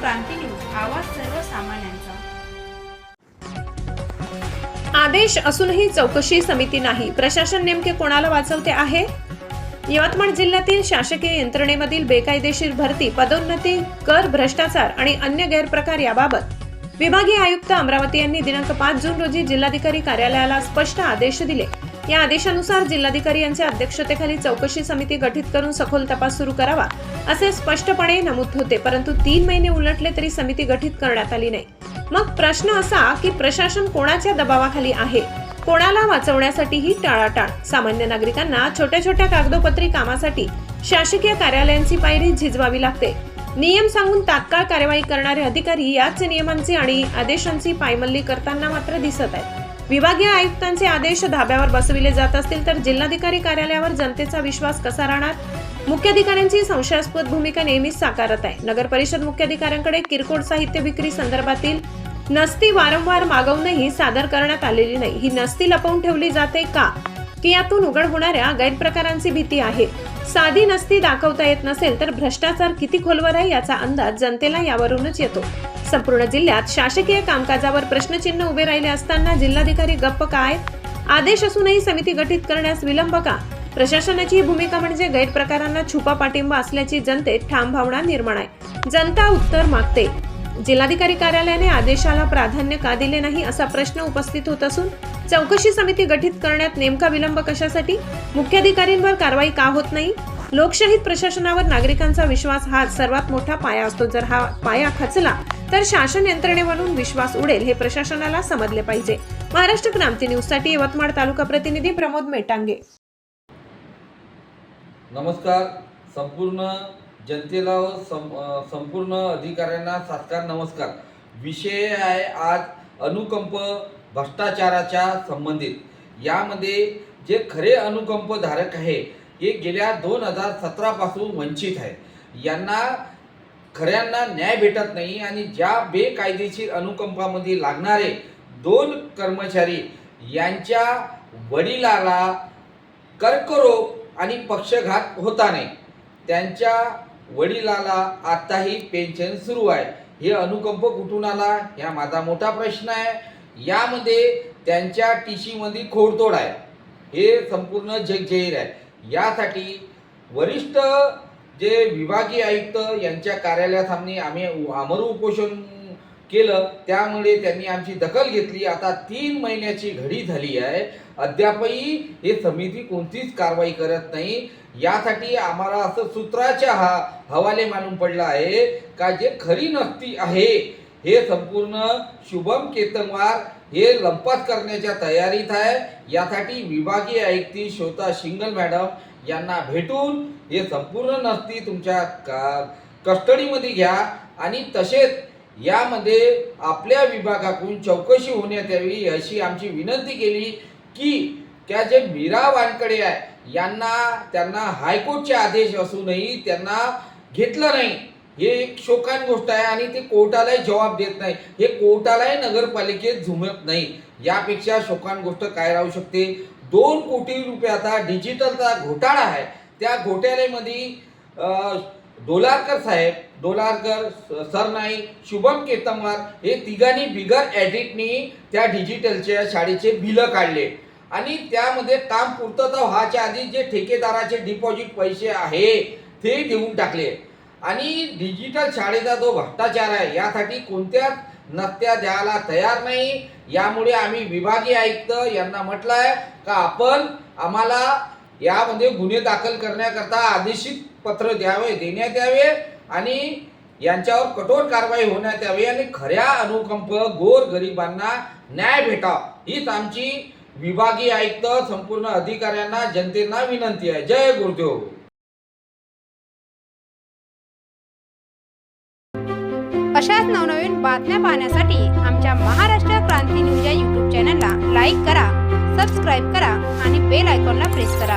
क्रांती news आवाज सर्वसामान्यांचा. आदेश असूनही चौकशी समिती नाही. प्रशासन नेमके कोणाला वाचवते आहे? यवतमाळ जिल्ह्यातील शासकीय यंत्रणेमधील बेकायदेशीर भरती पदोन्नती कर भ्रष्टाचार आणि अन्य गैरप्रकार याबाबत विभागीय आयुक्त अमरावती यांनी दिनांक पाच जून रोजी जिल्हाधिकारी कार्यालयाला स्पष्ट आदेश दिले. या आदेशानुसार जिल्हाधिकारी यांच्या अध्यक्षतेखाली चौकशी समिती गठीत करून सखोल तपास सुरू करावा असे स्पष्टपणे नमूद होते परंतु तीन महिने उलटले तरी समिती गठीत करण्यात आली नाही. मग प्रश्न असा की प्रशासन कोणाच्या दबावाखाली आहे? कोणाला वाचवण्यासाठी ही टाळाटाळ. सामान्य नागरिकांना छोट्या छोट्या कागदोपत्री कामासाठी शासकीय कार्यालयांची पायरी झिजवावी लागते. नियम सांगून तात्काळ कार्यवाही करणारे अधिकारी याच नियमांची आणि आदेशांची पायमल्ली करताना मात्र दिसत आहेत. विभागीय आयुक्तांचे आदेश धाब्यावर बसविले जात असतील तर जिल्हाधिकारी कार्यालयावर जनतेचा विश्वास कसा राहणार? मुख्याधिकाऱ्यांची संशयास्पद भूमिका नेहमीच साकारत आहे. नगर परिषद मुख्याधिकाऱ्यांकडे किरकोळ साहित्य विक्री संदर्भातील नसती वारंवार मागवूनही सादर करण्यात आलेली नाही. ही नसती लपवून ठेवली जाते का? की यातून उघड होणाऱ्या गैरप्रकारांची भीती आहे? साधी नसती दाखवता येत नसेल तर भ्रष्टाचार किती खोलवर आहे याचा अंदाज जनतेला यावरूनच येतो. संपूर्ण जिल्ह्यात शासकीय कामकाजावर प्रश्नचिन्ह उभे राहिले असताना जिल्हाधिकारी गप्प काय? आदेश असूनही समिती गठीत करण्यास विलंब का? प्रशासनाची ही भूमिका म्हणजे गैरप्रकारांना छुपा पाठिंबा असल्याची जनतेत ठाम भावना निर्माण आहे. जनता उत्तर मागते. जिल्हाधिकारी कार्यालयाने आदेशाला प्राधान्य का दिले नाही असा प्रश्न उपस्थित होत असून चौकशी समिती गठीत करण्यात नेमका विलंब कशासाठी? मुख्याधिकारींवर कारवाई का होत नाही? लोकशाहीत प्रशासनावर नागरिकांचा विश्वास हा सर्वात मोठा पाया असतो. जर हा पाया खचला तर शासन यंत्रणेवरून विश्वास उडेल हे प्रशासनाला समजले पाहिजे. महाराष्ट्र क्रांती न्यूजसाठी यवतमाळ तालुका प्रतिनिधी प्रमोद मेटांगे. नमस्कार. संपूर्ण जनतेला सं संपूर्ण अधिकाऱ्यांना सत्कार नमस्कार. विषय आहे आज अनुकंप भ्रष्टाचाराच्या संबंधित. यामध्ये जे खरे अनुकंप धारक आहे हे गेल्या दोन हजार सतरापासून वंचित आहे यांना खऱ्यांना न्याय भेटत नाही आणि ज्या बेकायदेशीर अनुकंपामध्ये लागणारे दोन कर्मचारी यांच्या वडिलाला कर्करोग आणि पक्षघात होता नाही. त्यांच्या वडिलाला आताही पेन्शन सुरू आहे. हे अनुकंप कुठून आला? ह्या माझा मोठा प्रश्न आहे. यामध्ये त्यांच्या टीशीमध्ये खोडतोड आहे. हे संपूर्ण जगजहीर आहे. यासाठी वरिष्ठ जे विभागीय आयुक्त यांच्या कार्यालयासामने आम्ही अमर उपोषण केलं त्यामुळे त्यांनी आमची दखल घेतली. आता तीन महिन्याची घडी झाली आहे. अद्यापही हे समिती कोणतीच कारवाई करत नाही. यासाठी आम्हाला असं सूत्राच्या हा हवाले मानून पडला आहे का जे खरी नसती आहे हे संपूर्ण शुभम केतनवार हे लंपास करण्याच्या तयारीत आहे. यासाठी विभागीय आयुक्ती श्रोता शिंगल मॅडम यांना भेटून हे संपूर्ण नसती तुमच्या का कस्टडीमध्ये घ्या आणि तसेच यामध्ये आपल्या विभागाकडून चौकशी होण्यात यावी अशी आमची विनंती केली की त्या जे मीरा वानकडे आहे यांना त्यांना हायकोर्टचे आदेश असूनही त्यांना घेतलं नाही. हे एक शोकान गोष्ट आहे आणि ते कोर्टालाही जबाब देत नाही. हे कोर्टालाही नगरपालिकेत झुमत नाही. यापेक्षा शोकान गोष्ट काय राहू शकते? दोन कोटी रुपयाचा डिजिटलचा घोटाळा आहे. त्या घोटाळ्यामध्ये डोलारकर साहेब डोलारकर स- सरनाईक शुभम केतमवार हे तिघांनी बिगर ॲडिटनी त्या डिजिटलच्या शाळेचे बिलं काढले. आणि त्यामध्ये काम पूर्तता व्हायच्या आधी जे ठेकेदाराचे डिपॉझिट पैसे आहे ते देऊन टाकले. आणि डिजिटल शाळेचा जो भ्रष्टाचार आहे यासाठी कोणत्याच नसत्या द्यायला तयार नाही यामुळे आम्ही विभागीय आयुक्त यांना म्हटलं आहे का आपण आम्हाला यामध्ये गुन्हे दाखल करण्याकरता आदेशित पत्र द्यावे देण्यात यावे आणि यांच्यावर कठोर कारवाई होण्यात यावी आणि खऱ्या अनुकंप गोर गरिबांना न्याय भेटाव हीच आमची विभागीय आयुक्त संपूर्ण अधिकाऱ्यांना जनतेना विनंती आहे. जय गुरुदेव. अशाच नवनवीन बातम्या पाहण्यासाठी आमच्या महाराष्ट्र क्रांती न्यूज या यूट्यूब चॅनलला लाईक करा सबस्क्राईब करा आणि बेल आयकॉनला प्रेस करा.